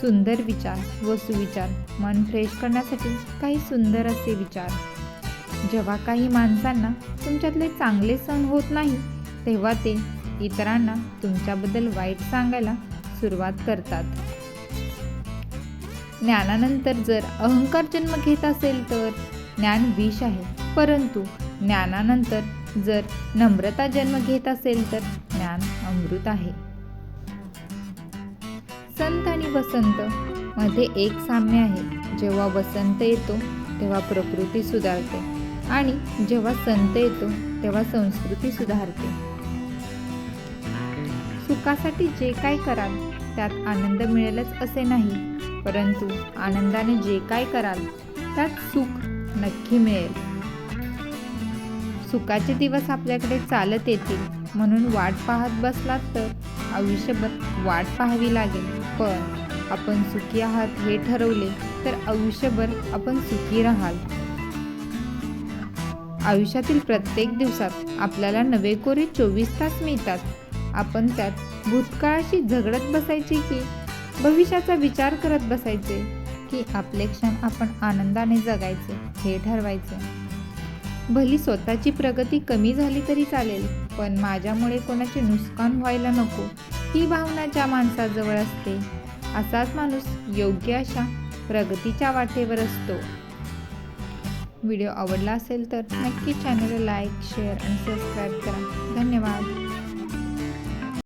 सुंदर विचार व सुविचार. मन फ्रेश करण्यासाठी काही सुंदर असे विचार. जेव्हा काही माणसांना तुमच्यातले चांगले सण होत नाही तेव्हा ते इतरांना तुमच्याबद्दल वाईट सांगायला सुरुवात करतात. ज्ञानानंतर जर अहंकार जन्म घेत असेल तर ज्ञान विष आहे. परंतु ज्ञानानंतर जर नम्रता जन्म घेत असेल तर ज्ञान अमृत आहे. आणि वसंत मध्ये एक साम्य आहे. जेव्हा वसंत येतो तेव्हा प्रकृती सुधारते आणि जेव्हा संत येतो तेव्हा संस्कृती सुधारते. सुखासाठी जे काय कराल त्यात आनंद मिळेलच असे नाही. परंतु आनंदाने जे काय कराल त्यात सुख नक्की मिळेल. सुखाचे दिवस आपल्याकडे चालत येतील. म्हणून वाट पाहत बसलात तर आयुष्यभर वाट पाहावी लागेल. पण आपण सुखी आहात हे ठरवले तर आयुष्यभर आपण सुखी राहाल. आयुष्यातील प्रत्येक दिवसात आपल्याला नवे कोरे चोवीस तास मिळतात. आपण त्यात भूतकाळाशी झगडत बसायचे की भविष्याचा विचार करत बसायचे की आपले क्षण आपण आनंदाने जगायचे हे ठरवायचे. भली स्वतःची प्रगती कमी झाली तरी चालेल पण माझ्यामुळे कोणाचे नुकसान व्हायला नको. ही भावना ज्या माणसाजवळ असते असाच माणूस योग्य अशा प्रगतीच्या वाटेवर असतो. व्हिडिओ आवडला असेल तर नक्की चॅनलला लाईक शेअर आणि सबस्क्राईब करा. धन्यवाद.